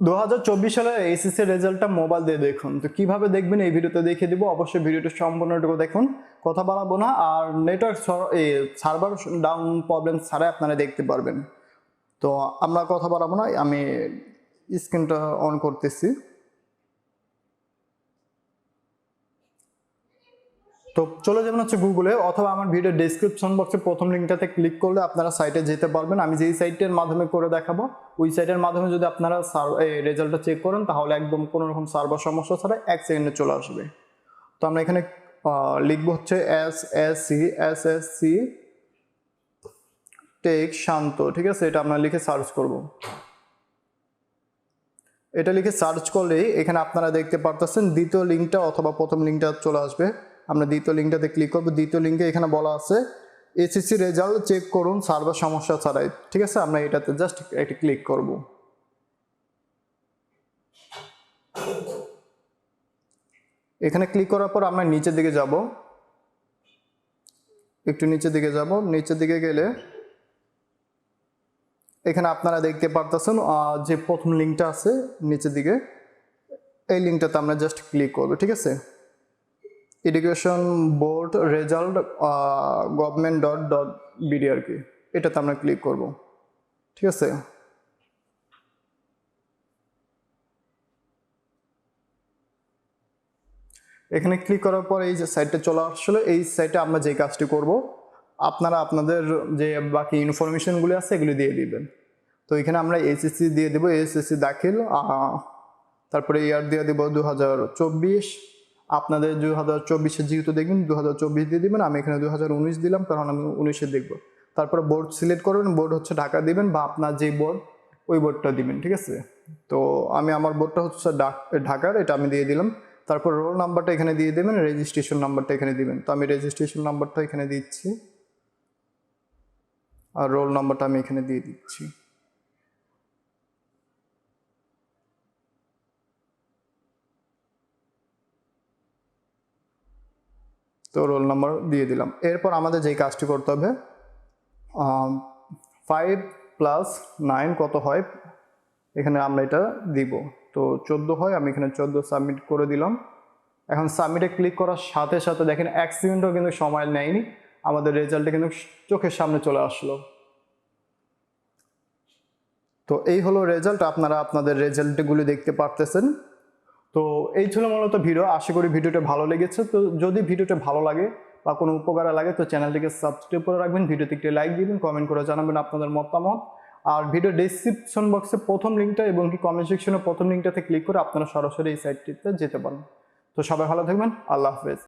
দু হাজার চব্বিশ সালের এইচএসসি রেজাল্টটা মোবাইল দিয়ে দেখুন। তো কীভাবে দেখবেন এই ভিডিওতে দেখিয়ে দিব। অবশ্যই ভিডিওটা সম্পূর্ণটুকু দেখুন। কথা বাড়াবো না। আর নেটওয়ার্ক সার্ভার ডাউন প্রবলেম ছাড়াই আপনারা দেখতে পারবেন। তো আমরা কথা বাড়াবো না। আমি স্ক্রিনটা অন করতেছি। তো চলে যাবেন হচ্ছে গুগলে অথবা আমার ভিডিও ডিসক্রিপশন বক্সে প্রথম লিঙ্কটাতে ক্লিক করলে আপনারা সাইটে যেতে পারবেন। আমি যেই সাইটের মাধ্যমে করে দেখাবো, ওই সাইটের মাধ্যমে যদি আপনারা রেজাল্টটা চেক করেন, তাহলে একদম কোনো রকম সার্ভার সমস্যা ছাড়া এক সেকেন্ডে চলে আসবে। তো আমরা এখানে লিখব হচ্ছে S S C S S C take শান্ত, ঠিক আছে? এটা আমরা লিখে সার্চ করব। এটা লিখে সার্চ করলেই এখানে আপনারা দেখতে পারতেছেন দ্বিতীয় লিঙ্কটা অথবা প্রথম লিঙ্কটা চলে আসবে। আমরা দ্বিতীয় লিঙ্কটাতে ক্লিক করব। দ্বিতীয় লিঙ্কে এখানে বলা আছে, এসএসসি রেজাল্ট চেক করুন, সার্ভার সমস্যা ছাড়াই। ঠিক আছে? আমরা এটাতে জাস্ট একটি ক্লিক করব। এখানে ক্লিক করার পর আমরা নিচের দিকে যাব। একটু নিচের দিকে যাব। নিচের দিকে গেলে এখানে আপনারা দেখতে পারতেছেন যে প্রথম লিঙ্কটা আছে নিচের দিকে, এই লিঙ্কটাতে আমরা জাস্ট ক্লিক করব। ঠিক আছে? Education board result government dot dot BD আর কি। এটাতে আমরা ক্লিক করব। ঠিক আছে? এখানে ক্লিক করার পর এই যে সাইটটা চলে আসলে। এই সাইটে আমরা যে কাজটি করব, আপনারা আপনাদের যে বাকি ইনফরমেশনগুলি আছে, এগুলি দিয়ে দিবেন। তো এখানে আমরা এসএসসি দিয়ে দেবো। এসএসসি দাখিল তারপরে ইয়ার দিয়ে দেবো দু হাজার চব্বিশ। আপনাদের দু হাজার চব্বিশে যেহেতু দেখবেন দু হাজার চব্বিশ দিয়ে দেবেন, আমি এখানে দু হাজার উনিশ দিলাম কারণ আমি উনিশে দেখব। তারপরে বোর্ড সিলেক্ট করবেন বোর্ড হচ্ছে ঢাকা দিবেন বা আপনার যে বোর্ড ওই বোর্ডটা দিবেন, ঠিক আছে? তো আমি আমার বোর্ডটা হচ্ছে ঢাকার, এটা আমি দিয়ে দিলাম। তারপর রোল নাম্বারটা এখানে দিয়ে দেবেন রেজিস্ট্রেশন নাম্বারটা এখানে দিবেন। তো আমি রেজিস্ট্রেশন নাম্বারটা এখানে দিচ্ছি, আর রোল নাম্বারটা আমি এখানে দিয়ে দিচ্ছি। তো রোল নম্বর দিয়ে দিলাম। এরপর আমাদের যেই কাজটি করতে হবে ফাইভ প্লাস নাইন কত হয়? এখানে আমরা এটা দিব। তো চোদ্দ হয়, আমি এখানে চোদ্দ সাবমিট করে দিলাম। এখন সাবমিটে ক্লিক করার সাথে সাথে দেখেন, এক সেকেন্ডও কিন্তু সময় নেয়নি। আমাদের রেজাল্টটা কিন্তু চোখের সামনে চলে আসলো। তো এই হলো রেজাল্ট আপনারা আপনাদের রেজাল্টগুলি দেখতে পারতেছেন। তো এই ছিল মূলত ভিডিও। আশা করি ভিডিওটা ভালো লেগেছে। তো যদি ভিডিওটা ভালো লাগে বা কোনো উপকারে লাগে, তো চ্যানেলটিকে সাবস্ক্রাইব করে রাখবেন। ভিডিওতে একটি লাইক দিবেন কমেন্ট করে জানাবেন আপনাদের মতামত। আর ভিডিও ডিসক্রিপশন বক্সে প্রথম লিঙ্কটা এবং কি কমেন্ট সেকশনে প্রথম লিঙ্কটাতে ক্লিক করে আপনারা সরাসরি এই সাইটটিতে যেতে পারেন তো সবাই ভালো থাকবেন। আল্লাহ হাফেজ।